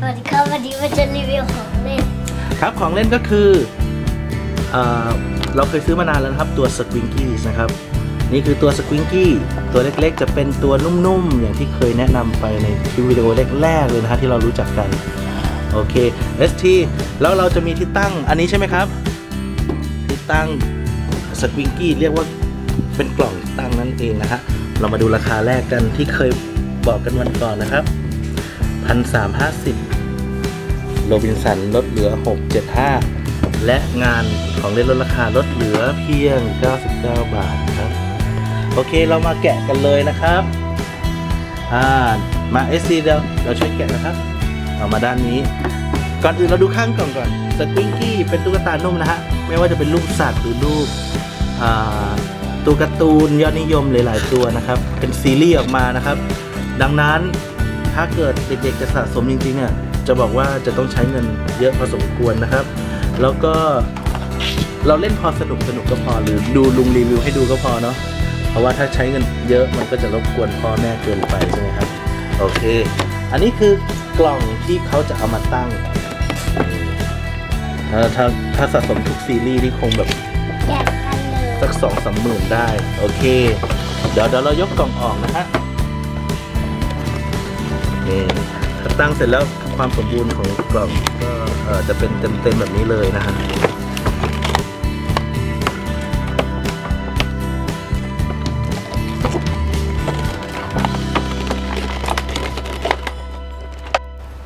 สวัสดีครับวันนี้มาจะรีวิวของเล่น ครับของเล่นก็คือเอ่อเราเคยซื้อมานานแล้วนะครับตัวสควิงกี้นะครับ นี่คือตัวสควิงกี้ตัวเล็กๆ จะเป็นตัวนุ่มๆ อย่างที่เคยแนะนำไปในคลิปวิดีโอแรกๆเลยนะฮะที่เรารู้จักกันโอเค ST แล้วเราจะมีที่ตั้งอันนี้ใช่ไหมครับ ที่ตั้งสควิงกี้เรียกว่าเป็นกล่องตั้งนั่นเองนะฮะเรามาดูราคาแรกกันที่เคยบอกกันวันก่อนนะครับ พันสามห้าสิบโรบินสันลดเหลือ 675 และงานของเล่นลดราคาลดเหลือเพียง 99 บาทนะครับ โอเคเรามาแกะกันเลยนะครับอ่ามา SC เดี๋ยวเราช่วยแกะนะครับ เอามาด้านนี้ ก่อนอื่นเราดูข้างกล่องก่อนสควิงกี้เป็นตุ๊กตานุ่มนะฮะ ไม่ว่าจะเป็นรูปสัตว์หรือรูปอ่าตัวการ์ตูนยอดนิยมหลาย ๆ ตัวนะครับ เป็นซีรีส์ออกมานะครับ ดังนั้น ถ้าเกิดเด็กๆจะสะสมจริงๆเนี่ยจะบอกว่าจะต้องใช้เงินเยอะพอสมควรนะครับ แล้วก็เราเล่นพอสนุกสนุกก็พอหรือดูลุงรีวิวให้ดูก็พอเนาะเพราะว่าถ้าใช้เงินเยอะมันก็จะรบกวนพ่อแม่เกินไปใช่ไหมครับโอเค อันนี้คือกล่องที่เขาจะเอามาตั้งเอ่อถ้าถ้าสะสมทุกซีรีส์ที่คงแบบแกะกันเลยสักสองสามหมื่นได้ โอเค เดี๋ยวเดี๋ยวเรายกกล่องออกนะฮะ นี่ถ้าตั้งเสร็จแล้วความสมบูรณ์ของกล่องก็จะเป็นเต็มๆแบบนี้เลยนะฮะ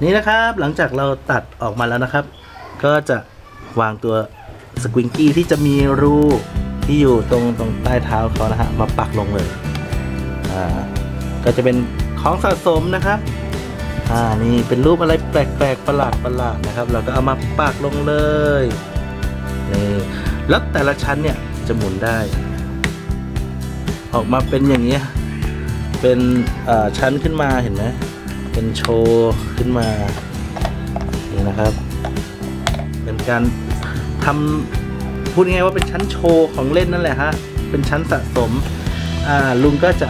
นี่นะครับหลังจากเราตัดออกมาแล้วนะครับ ก็จะวางตัวสควิงกี้ที่จะมีรูที่อยู่ตรงตรงใต้เท้าเขานะฮะมาปักลงเลยอ่าก็จะเป็นของสะสมนะครับ อ่านี่เป็นรูปอะไรแปลกๆประหลาดประหลาดนะครับ เราก็เอามาปักลงเลยนี่แล้วแต่ละชั้นเนี่ยจะหมุนได้ ออกมาเป็นอย่างนี้ยเป็นชั้นขึ้นมาเห็นไหมเป็นโชว์ขึ้นมานี่นะครับ เป็นการทำพูดง่ายว่าเป็นชั้นโชว์ของเล่นนั่นแหละฮะเป็นชั้นสะสมลุงก็จะ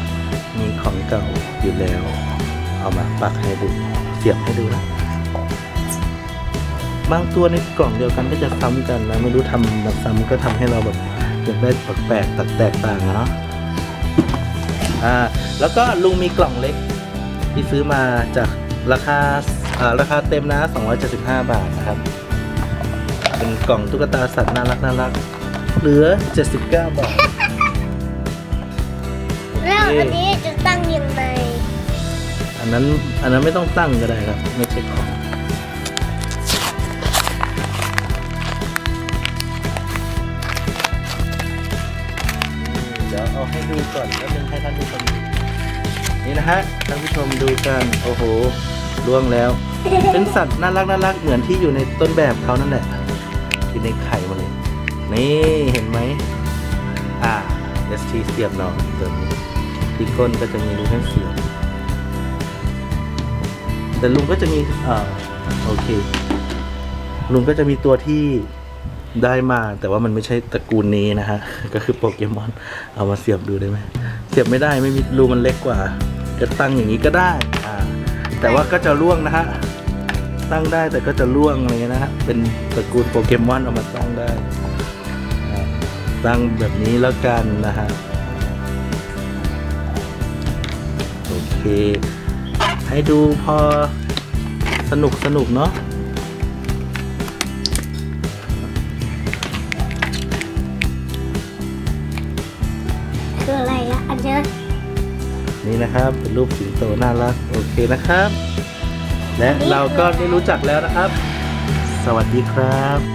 มีของเก่าอยู่แล้ว เอามาปักให้ดูเสียบให้ดูนะบางตัวในกล่องเดียวกันก็จะซ้ำกันนะไม่รู้ทำแบบซ้ำก็ทำให้เราแบบอยากได้แปลกๆแตกต่างๆอะเนาะอ่าแล้วก็ลุงมีกล่องเล็ก ที่ซื้อมาจากราคาอ่าราคาเต็มนะ 275 บาทนะครับ เป็นกล่องตุ๊กตาสัตว์น่ารักน่ารัก เหลือ 79 บาท แล้วอันนี้จะตั้งยังไง อันนั้นอันนั้นไม่ต้องตั้งก็ได้ครับ ไม่ใช่ของเดี๋ยวเอาให้ดูก่อนแล้วนึงให้ท่านผู้ชมดูนี่นะฮะท่านผู้ชมดูกันโอ้โหล่วงแล้ว เป็นสัตว์น่ารักน่ารักเหมือนที่อยู่ในต้นแบบเขานั่นแหละอยู่ในไข่มาเลย นี่เห็นไหมอ่า ST เสียบหน่อยตัวนี้ที่ก้นก็จะมีรูให้เสียบ แต่ลุงก็จะมีอ่าโอเค ลุงก็จะมีตัวที่ได้มา แต่ว่ามันไม่ใช่ตระกูลนี้นะฮะ ก็คือโปเกมอน เอามาเสียบดูได้ไหม เสียบไม่ได้ไม่มีรูมันเล็กกว่า จะตั้งอย่างนี้ก็ได้อ่าแต่ว่าก็จะล่วงนะฮะ ตั้งได้แต่ก็จะล่วงอะไรเงี้ยนะฮะ เป็นตระกูลโปเกมอนเอามาตั้งได้อ่าตั้งแบบนี้แล้วกันนะฮะ โอเค ให้ดูพอสนุกสนุกเนาะคืออะไรอะอันเนี้ยนี่นะครับเป็นรูปสิงโตน่ารักโอเคนะครับ และเราก็ได้รู้จักแล้วนะครับ สวัสดีครับ